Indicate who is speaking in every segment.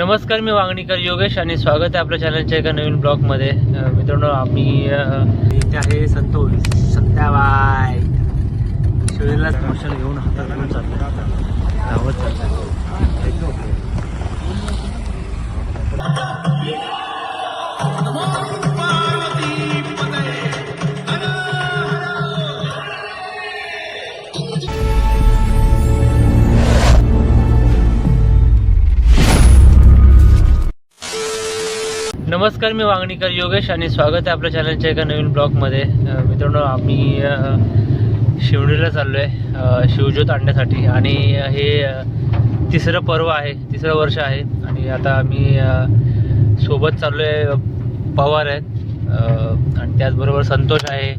Speaker 1: नमस्कार मी वांगणीकर योगेश आणि स्वागत आहे आपल्या चॅनलच्या एका नवीन ब्लॉगमध्ये मित्रांनो आम्ही इथे आहे संतोष संध्याबाय शिवरीला मोशन घेऊन हातात घेऊन चाललो धावत नमस्कार मी वांगणीकर योगेश आणि स्वागत आहे आपल्या चॅनलच्या एका नवीन ब्लॉगमध्ये मित्रांनो आम्ही शिवणीला चाललो आहे शिवज्योत आणण्यासाठी. आणि हे तिसरं पर्व आहे तिसरं वर्ष आहे. आणि आता आम्ही सोबत चाललो आहे पवार आहेत. आणि त्याचबरोबर संतोष आहे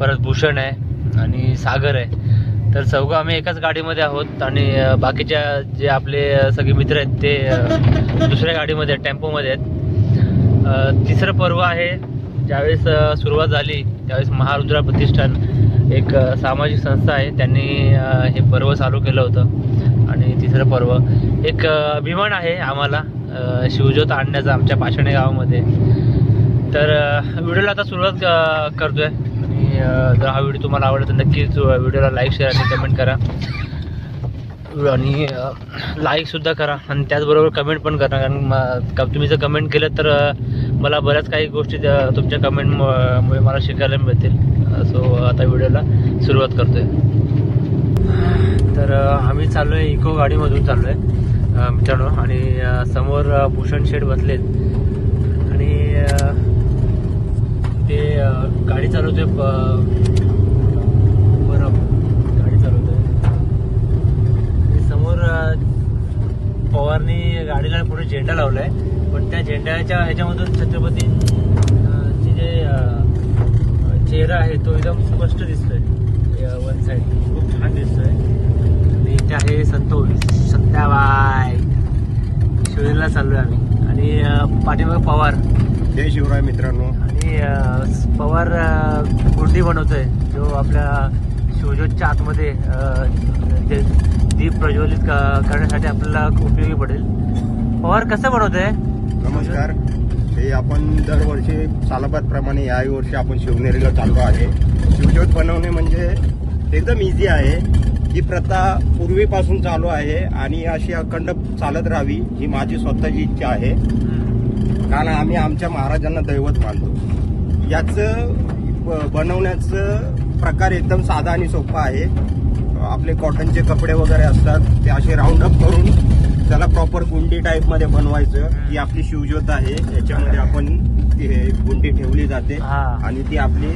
Speaker 1: परत भूषण आहे आणि सागर आहे. तर चौघं आम्ही एकाच गाडीमध्ये आहोत आणि बाकीच्या जे आपले सगळे मित्र आहेत ते दुसऱ्या गाडीमध्ये आहेत टेम्पोमध्ये आहेत. तिसरं पर्व आहे. ज्यावेळेस सुरुवात झाली त्यावेळेस महारुद्रा प्रतिष्ठान एक सामाजिक संस्था आहे. त्यांनी हे पर्व चालू केलं होतं. आणि तिसरं पर्व. एक अभिमान आहे आम्हाला शिवज्योत आणण्याचा आमच्या पाषाणे गावामध्ये. तर व्हिडिओला आता सुरुवात करतोय. आणि जर हा व्हिडिओ तुम्हाला आवडला तर नक्कीच व्हिडिओला लाईक शेअर आणि कमेंट करा. आणि लाईकसुद्धा करा. आणि त्याचबरोबर कमेंट पण करा. कारण म- का- तुम्ही जर कमेंट केलं तर मला बऱ्याच काही गोष्टी त्या- तुमच्या कमेंटमुळे मला शिकायला मिळतील. सो आता व्हिडिओला सुरुवात करतोय. तर आम्ही चाललो आहे इको गाडीमधून चाललो आहे मित्रांनो. आणि समोर भूषण शेड बसलेत. आणि ते गाडी चालवते ब- बरं गाडी चालवतोय आणि समोर अ, पवारनी गाडीला पुढे झेंडा लावलाय. पण त्या झेंड्याच्या ह्याच्यामधून छत्रपती चे जे चेहरा आहे तो एकदम स्पष्ट दिसतोय. One side. खूप छान दिसतोय. आणि इथे आहे संतोष संध्याबाय शिवरीला चाललोय आम्ही. आणि पाठीमागे पवार.
Speaker 2: जय शिवराय मित्रांनो.
Speaker 1: आणि पवार गुंडी बनवतोय. जो आपल्या शिवजोतच्या आतमध्ये दीप प्रज्वलित क- करण्यासाठी आपल्याला उपयोगी पडेल. पवार कसं बनवतोय?
Speaker 2: नमस्कार. हे आपण दरवर्षी सालाबादप्रमाणे याही वर्षी आपण शिवनेरीला चाललो आहे. शिवज्योत बनवणे म्हणजे एकदम इझी आहे. ही प्रथा पूर्वीपासून चालू आहे आणि अशी अखंड चालत राहावी ही माझी स्वतःची इच्छा आहे. कारण आम्ही आमच्या महाराजांना दैवत मानतो. याचं ब- बनवण्याचं प्रकार एकदम साधा आणि सोपा आहे. आपले कॉटनचे कपडे वगैरे असतात ते असे राऊंड अप करून त्याला प्रॉपर गुंडी टाईपमध्ये बनवायचं. ही आपली शिवज्योत आहे याच्यामध्ये आपण ती हे गुंडी ठेवली जाते. आणि ती आपली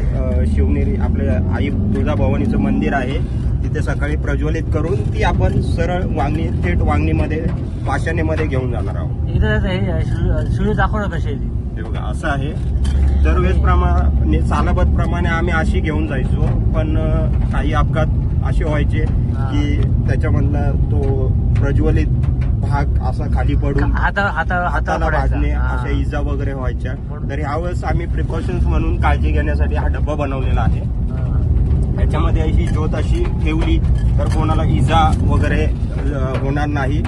Speaker 2: शिवनेरी आपल्या आई तुळजाभवानीचं मंदिर आहे. तिथे सकाळी प्रज्वलित करून ती आपण सरळ वांगणी थेट वांगणीमध्ये पाषाणेमध्ये घेऊन जाणार आहोत.
Speaker 1: इथं शिव दाखव ना कशी ती.
Speaker 2: बघा असं आहे. दरवेळेस प्रमाणे चालाबत प्रमाणे आम्ही अशी घेऊन जायचो. पण काही अपघात असे व्हायचे
Speaker 1: हा.
Speaker 2: की त्याच्यामधला तो प्रज्वलित भाग असा खाली पडून
Speaker 1: हाता हाता
Speaker 2: हाताला
Speaker 1: हा.
Speaker 2: अशा इजा वगैरे व्हायच्या. तर यावेळेस आम्ही प्रिकॉशन्स म्हणून काळजी घेण्यासाठी हा डब्बा बनवलेला आहे.
Speaker 1: हा.
Speaker 2: याच्यामध्ये अशी ज्योत अशी ठेवली तर कोणाला इजा वगैरे होणार नाही.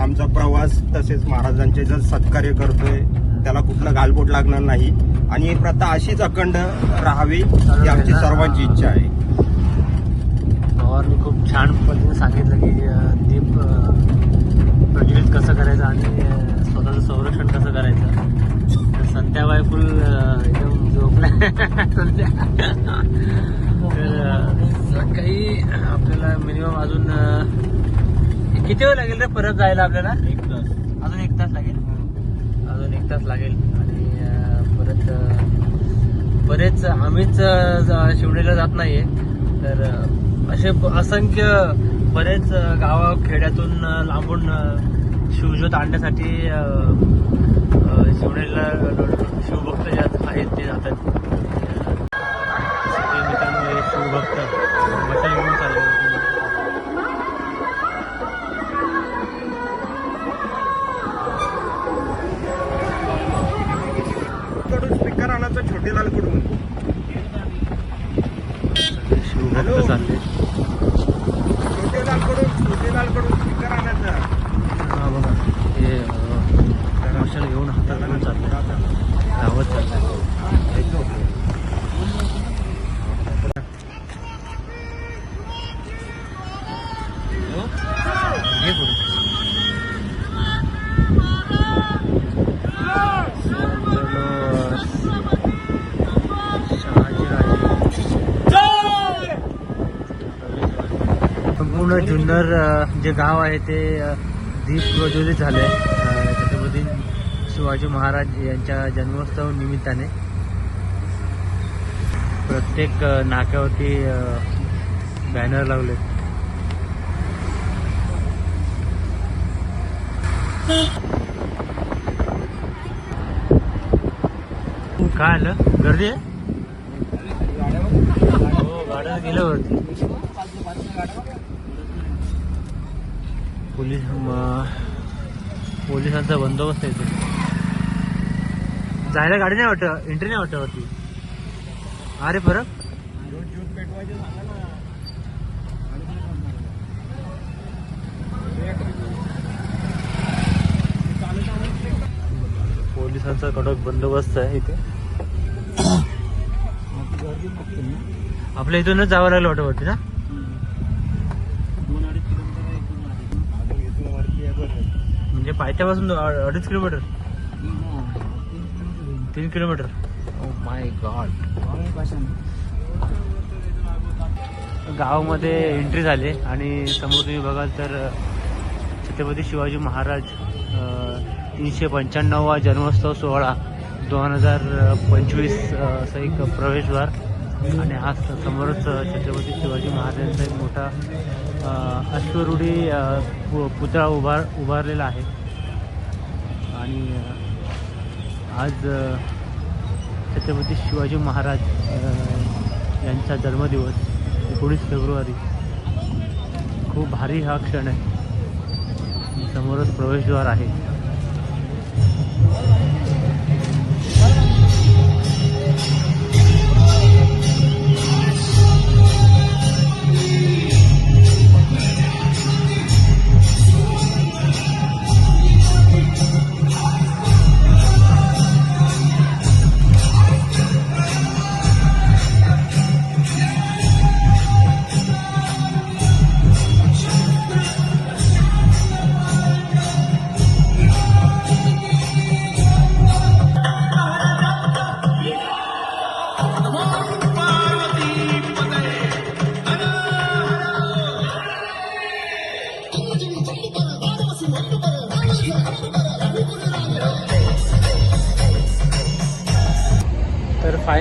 Speaker 2: आमचा प्रवास तसेच महाराजांचे जर सत्कार्य करतोय त्याला कुठलं गालबोट लागणार नाही. आणि ही प्रथा अशीच अखंड राहावी ही आमची सर्वांची इच्छा आहे.
Speaker 1: पवारनी खूप छान पद्धतीने सांगितलं की दीप प्रज्वलित कसं करायचं आणि स्वतःचं संरक्षण कसं करायचं. तर संध्याबाई फुल एकदम झोपल्या. संध्या तर काही आपल्याला मिनिमम अजून किती वेळ लागेल रे परत जायला आपल्याला?
Speaker 2: एक तास.
Speaker 1: अजून एक तास लागेल? अजून एक तास लागेल. आणि परत बरेच आम्हीच शिवणीला जात नाहीये. तर असे असंख्य बरेच गावा खेड्यातून लांबून शिवज्योत आणण्यासाठी शिवणीला शिवभक्त जे आहेत ते जातात. मित्रांनो शिवभक्त मशाल घेऊन चालले
Speaker 2: कडून स्पीकर आणायचा छोटेलाल कडून.
Speaker 1: शिवभक्त चालले.
Speaker 2: छोटेलाल कडून छोटेलाल कडून स्पीकर आणायचा
Speaker 1: हा बघा हे अ, सुंदर जे गाव आहे ते दीप प्रज्वलित झाले छत्रपती शिवाजी महाराज यांच्या जन्मोत्सव निमित्ताने. प्रत्येक नाक्यावरती बॅनर लावले काय आलं? गर्दी आहे? हो गाड्या गेल्यावरती पोलीस पोलिसांचा बंदोबस्त आहे इथे. जायला गाडी नाही वाटत एंट्री नाही वाटत होती अरे परत पोलिसांचा कडक बंदोबस्त आहे इथे. आपल्या इथूनच जावं लागलं वाटत वाटते ना? म्हणजे पायथ्यापासून अडीच किलोमीटर. तीन kilometre. Oh oh my god गावामध्ये एंट्री झाली आणि समोर तुम्ही बघाल तर छत्रपती शिवाजी महाराज तीनशे पंच्याण्णववा जन्मोत्सव सोहळा दोन हजार पंचवीस असं एक प्रवेशद्वार. आणि हा स- समोरच छत्रपती शिवाजी महाराजांचा एक मोठा अश्वरूढी पु- पुतळा उभार उभारलेला आहे. आणि आज छत्रपती शिवाजी महाराज यांचा जन्मदिवस एकोणीस फेब्रुवारी. खूप भारी हा क्षण आहे. समोरच प्रवेशद्वार आहे.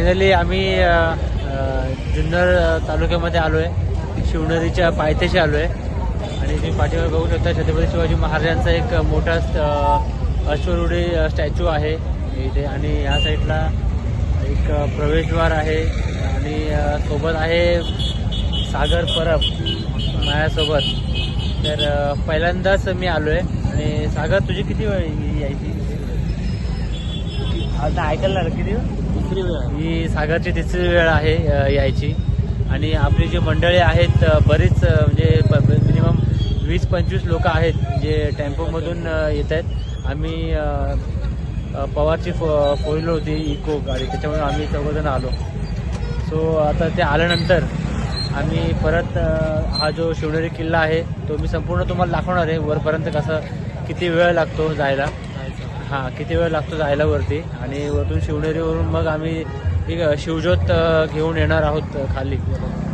Speaker 1: फायनली आम्ही जुन्नर तालुक्यामध्ये आलो आहे शिवनदीच्या पायथ्याशी आलो आहे आणि तुम्ही पाठीवर बघू शकता छत्रपती शिवाजी महाराजांचा एक मोठा अश्वरुढी स्टॅच्यू आहे इथे. आणि ह्या साईडला एक प्रवेशद्वार आहे. आणि सोबत आहे सागर परब माझ्यासोबत तर पहिल्यांदाच मी आलो आहे आणि सागर तुझी किती वेळ यायची? आता ऐकायला लागलं किती वेळ? ही सागरची तिसरी वेळ आहे यायची. आणि आपली जी मंडळी आहेत बरीच म्हणजे मिनिमम वीस पंचवीस लोक आहेत जे टेम्पोमधून येत आहेत. आम्ही पवारची फो फोर व्हीलर होती इको गाडी त्याच्यामुळे आम्ही चौघजण आलो. सो आता ते आल्यानंतर आम्ही परत हा जो शिवनेरी किल्ला आहे तो मी संपूर्ण तुम्हाला दाखवणार आहे वरपर्यंत कसं किती वेळ लागतो जायला. हां किती वेळ लागतो जायला वरती आणि वरतून शिवनेरीवरून मग आम्ही एक शिवज्योत घेऊन येणार आहोत खाली.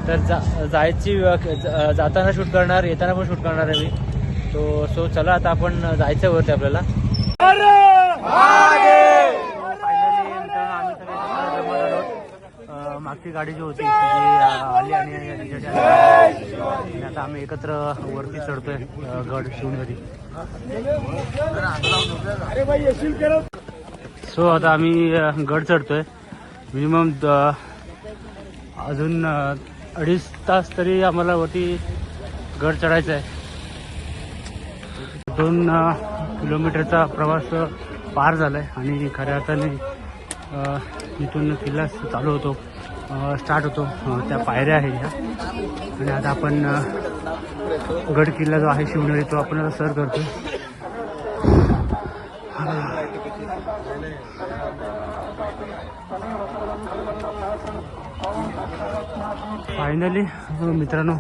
Speaker 1: तर जा जायची जाताना शूट करणार येताना पण शूट करणार आहे मी. तो सो चला आता आपण जायचं वरती आपल्याला फायनली मित्रांनो आम्ही सगळे सकाळी जमा झालो अ, मागची गाडी जी होती ती आली आणि आता आम्ही एकत्र वरती चढतोय गड शिवनेरी सो आता आम्ही गड चढतोय. मिनिमम अजून अडीच तास तरी आम्हाला वरती गड चढायचं आहे दोन किलोमीटरचा प्रवास पार झालाय आणि खऱ्या अर्थाने इथून किल्ला चालू होतो. स्टार्ट होतो. त्या पायऱ्या आहे ह्या. आणि आता आपण गड किल्ला जो आहे शिवनेरी तो आपण आता सर करतो फायनली मित्रांनो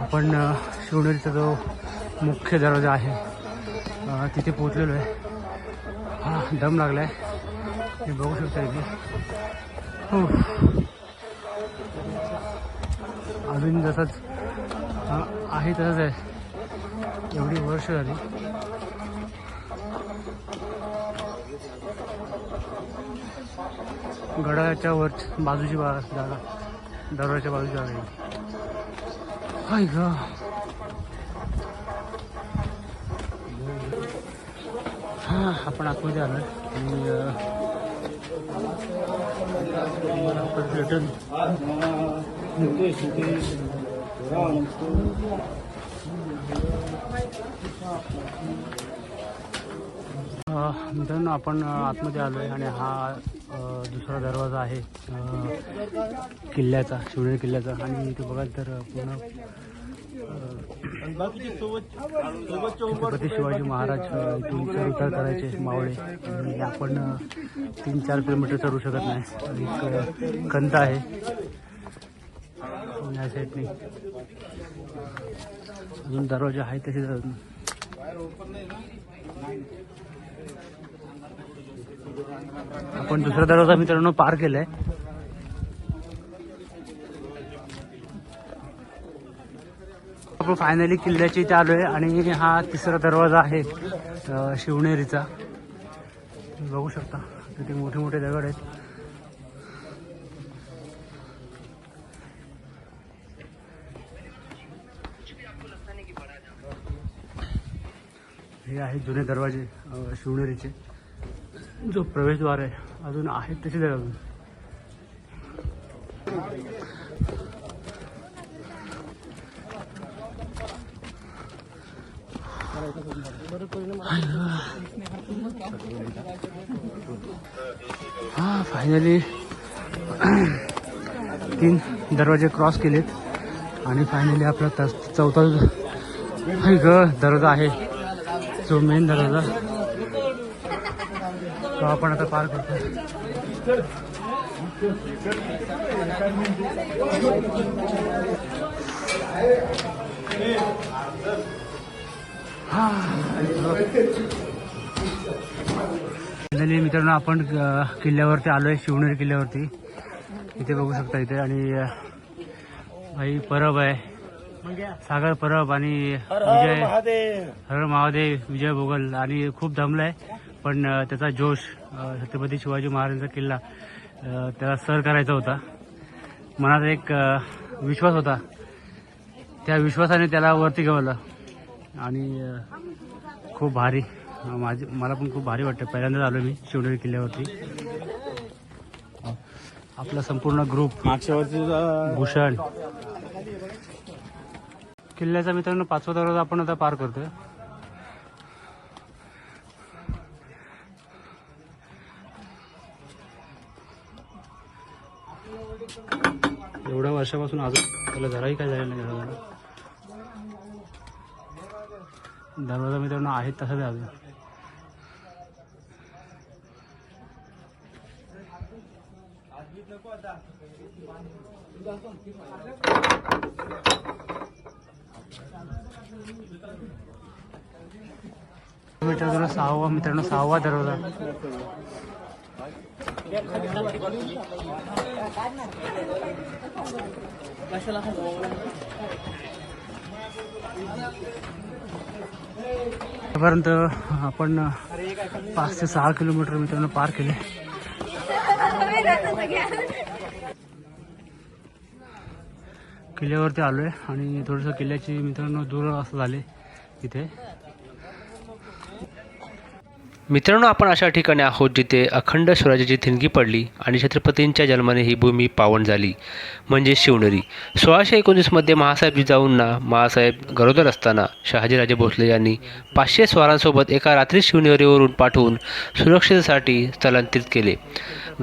Speaker 1: आपण शिवनेरीचा जो मुख्य दरवाजा आहे तिथे पोचलेलो आहे. हा दम लागलाय. हे बघू शकता इथे. हो. अजून जसंच आहे तसंच आहे. एवढी वर्ष झाली. गडाच्या वर बाजूची बा जागा दरवाजाच्या बाजूची जागा आहे. हाय ग. हां आपण आतमध्ये आलो आणि मला परत मित्रांनो आपण आतमध्ये आलो आहे आणि हा दुसरा दरवाजा आहे किल्ल्याचा शिवनेर किल्ल्याचा. आणि इथे बघाल तर पूर्ण छत्रपती शिवाजी महाराज इथून चढ उतार करायचे मावळे. आणि आपण तीन चार किलोमीटर चढू शकत नाही. एक खंत आहे. या साईडने अजून दरवाजे आहे तसे अजून. आपण दुसरा दरवाजा मित्रांनो पार केलाय. आपण फायनली किल्ल्याच्या इथे आलोय आणि हा तिसरा दरवाजा आहे शिवनेरीचा. तुम्ही बघू शकता तिथे मोठे मोठे दगड आहेत. हे आहेत जुने दरवाजे शिवनेरीचे. जो प्रवेशद्वार आहे अजून आहेत तसेच आहे अजून हा फायनली तीन दरवाजे क्रॉस केलेत. आणि फायनली आपला तस चौथा ग दरवाजा आहे. जो मेन दरवाजा. तो आपण आता पार करतो Hey! फायनली मित्रांनो आपण किल्ल्यावरती आलोय शिवनेरी किल्ल्यावरती. इथे बघू शकता इथे. आणि भाई परब आहे. सागर परब आणि विजय. हर महादेव विजय भोगल. आणि खूप दमलाय पण अ, त्याचा जोश छत्रपती शिवाजी महाराजांचा किल्ला त्याला सर करायचा होता. मनात एक विश्वास होता. त्या विश्वासाने त्याला वरती गवलं आणि खूप भारी माझी मला पण खूप भारी वाटतं. पहिल्यांदाच आलो मी शिवनेरी किल्ल्यावरती. आपला संपूर्ण ग्रुप भूषण. किल्ल्याचा मित्रांनो पाचवा दरवाजा आपण आता पार करतोय. एवढ्या वर्षापासून अजून त्याला जराही काय झालं नाही दरवाजा मित्रांनो आहेत तसाच आहे अजून. मित्रांनो सहावा मित्रांनो सहावा दरवाजा. आतापर्यंत आपण पाच ते सहा किलोमीटर मित्रांनो पार केले. किल्ल्यावरती आलोय आणि थोडंसं किल्ल्याची मित्रांनो दूर असं झाले तिथे.
Speaker 3: मित्रांनो आपण अशा ठिकाणी आहोत जिथे अखंड स्वराज्याची थिणगी पडली आणि छत्रपतींच्या जन्माने ही भूमी पावन झाली म्हणजे शिवनेरी. सोळाशे एकोणीसमध्ये महासाहेब जिजाऊंना महासाहेब गरोदर असताना शहाजीराजे भोसले यांनी पाचशे स्वारांसोबत एका रात्री शिवनेरीवरून पाठवून सुरक्षेसाठी स्थलांतरित केले.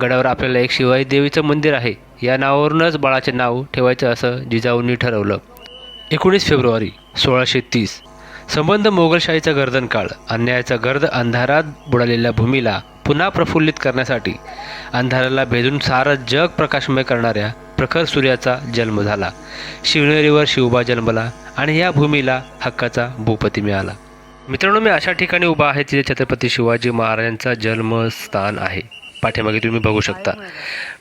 Speaker 3: गडावर आपल्याला एक शिवाई देवीचं मंदिर आहे. या नावावरूनच बाळाचे नाव ठेवायचं असं जिजाऊंनी ठरवलं. एकोणीस फेब्रुवारी सोळाशे तीस. संबंध मोगलशाहीचा गर्दन काळ अन्यायाचा गर्द अंधारात बुडालेल्या भूमीला पुन्हा प्रफुल्लित करण्यासाठी अंधाराला भेदून सारं जग प्रकाशमय करणाऱ्या प्रखर सूर्याचा जन्म झाला. शिवनेरीवर शिवबा जन्मला आणि या भूमीला हक्काचा भूपती मिळाला. मित्रांनो मी अशा ठिकाणी उभा आहे तिथे छत्रपती शिवाजी महाराजांचा जन्मस्थान आहे. पाठीमागे तुम्ही बघू शकता.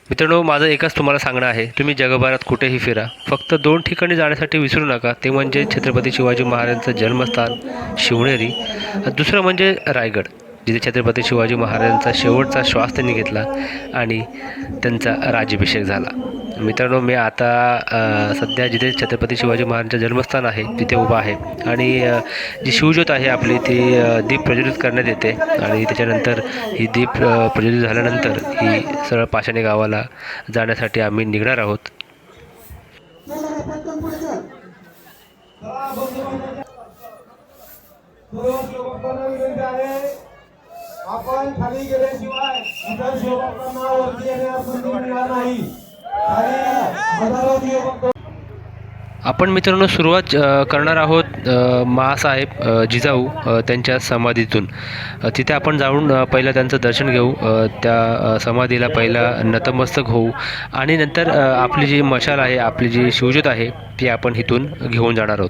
Speaker 1: मित्रांनो माझं एकच तुम्हाला सांगणं आहे तुम्ही जगभरात कुठेही फिरा. फक्त दोन ठिकाणी जाण्यासाठी विसरू नका. ते म्हणजे छत्रपती शिवाजी महाराजांचं जन्मस्थान शिवनेरी. दुसरं म्हणजे रायगड जिथे छत्रपती शिवाजी महाराजांचा शेवटचा श्वास त्यांनी घेतला आणि त्यांचा राज्याभिषेक झाला. मित्रांनो मी आता सध्या जिथे छत्रपती शिवाजी महाराजांचं जन्मस्थान आहे तिथे उभा आहे. आणि जी शिवज्योत आहे आपली ती दीप प्रज्वलित करण्यात येते. आणि त्याच्यानंतर ही दीप प्रज्वलित झाल्यानंतर ही सरळ पाषाणे गावाला जाण्यासाठी आम्ही निघणार आहोत.
Speaker 4: आपण खाली गेल्याशिवाय इतर शिवभक्तांना वरती येण्यास संधी मिळणार नाही.
Speaker 1: आपण मित्रांनो सुरुवात करणार आहोत महासाहेब मासाहेब जिजाऊ त्यांच्या समाधीतून. तिथे आपण जाऊन पहिलं त्यांचं दर्शन घेऊ त्या समाधीला पहिला नतमस्तक होऊ आणि नंतर आपली जी मशाल आहे आपली जी शिवज्योत आहे ती आपण इथून घेऊन जाणार आहोत.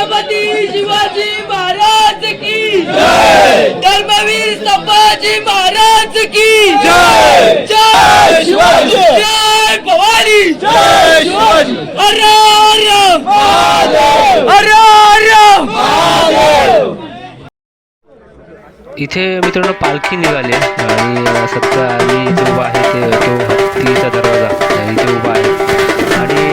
Speaker 5: छत्रपती शिवाजी महाराज की धर्मवीर संभाजी महाराज की जय! शिवाजी! जय भवानी! जय शिवाजी! हरे हरे
Speaker 1: इथे मित्रांनो पालखी निघाली आणि सत्ता आणि जो आहे ते तो हत्तीचा दरवाजा इथे उभा आहे. आणि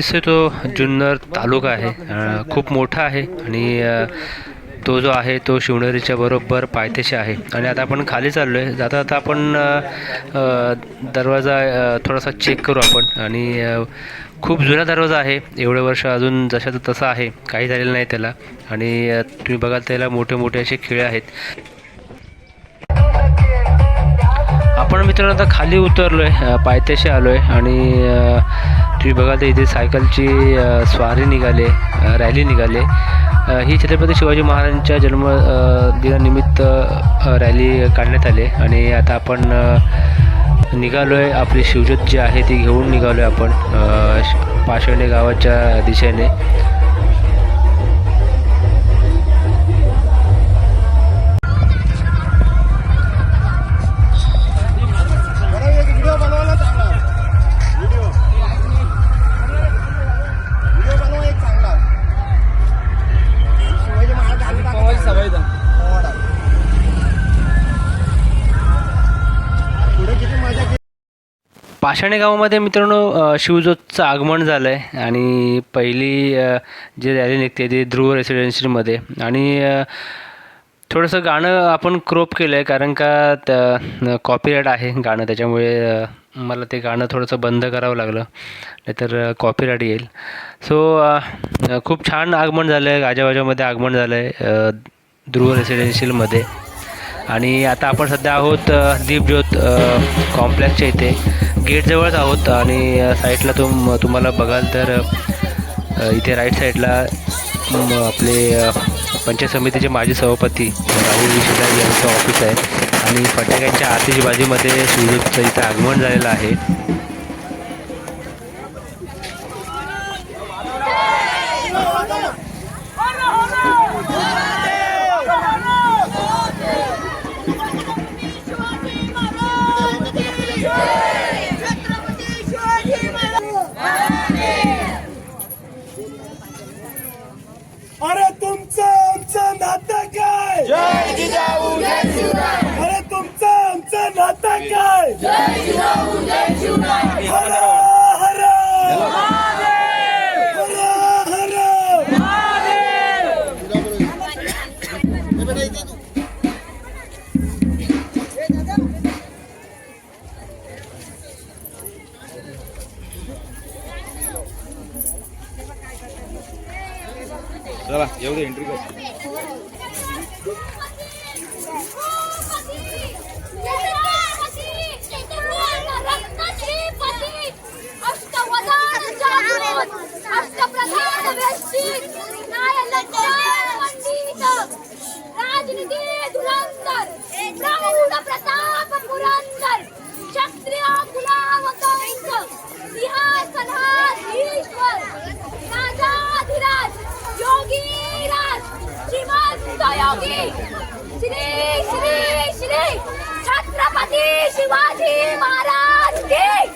Speaker 1: दिसतोय तो जुन्नर तालुका आहे. खूप मोठा आहे आणि तो जो आहे तो शिवनेरीच्या बरोबर पायथ्याशी आहे. आणि आता आपण खाली चाललो आहे जाता आता आपण दरवाजा थोडासा चेक करू आपण. आणि खूप जुना दरवाजा आहे. एवढे वर्ष अजून जशाचा तसा आहे. काही झालेलं नाही त्याला. आणि तुम्ही बघाल त्याला मोठे मोठे असे खिळे आहेत. आपण मित्रांनो आता खाली उतरलो आहे पायथ्याशी आलो आहे आणि तुम्ही बघाल तर इथे सायकलची स्वारी निघाले रॅली निघाले. ही छत्रपती शिवाजी महाराजांच्या जन्म दिनानिमित्त रॅली काढण्यात आली. आणि आता आपण निघालो आहे आपली शिवज्योत जी आहे ती घेऊन निघालो आहे आपण अ, पाषाणे गावाच्या दिशेने. पाषाणे गावामध्ये मित्रांनो शिवजोतचं आगमन झालं आहे आणि पहिली जे जी रॅली निघते ती ध्रुव रेसिडेन्सीमध्ये. आणि थोडंसं गाणं आपण क्रॉप केलं आहे कारण का त्या कॉपीराईट आहे गाणं त्याच्यामुळे मला ते गाणं थोडंसं बंद करावं लागलं. नाहीतर कॉपीराईट येईल. सो खूप छान आगमन झालं आहे गाजावाजामध्ये आगमन झालं आहे ध्रुव रेसिडेन्शियलमध्ये आणि आता आपण सध्या आहोत दीपज्योत कॉम्प्लेक्सच्या इथे. गेटजवळच आहोत आणि साईडला तुम तुम्हाला बघाल तर इथे राईट साईडला आपले पंचायत समितीचे माजी सभापती राहुल विशेषराव यांचं ऑफिस आहे. आणि फटाक्यांच्या आतिषबाजीमध्ये शिवजोतचं इथं आगमन झालेलं आहे.
Speaker 6: चला एवढं एंट्री कर.
Speaker 7: दयावी श्री श्री श्री छत्रपती शिवाजी महाराज की.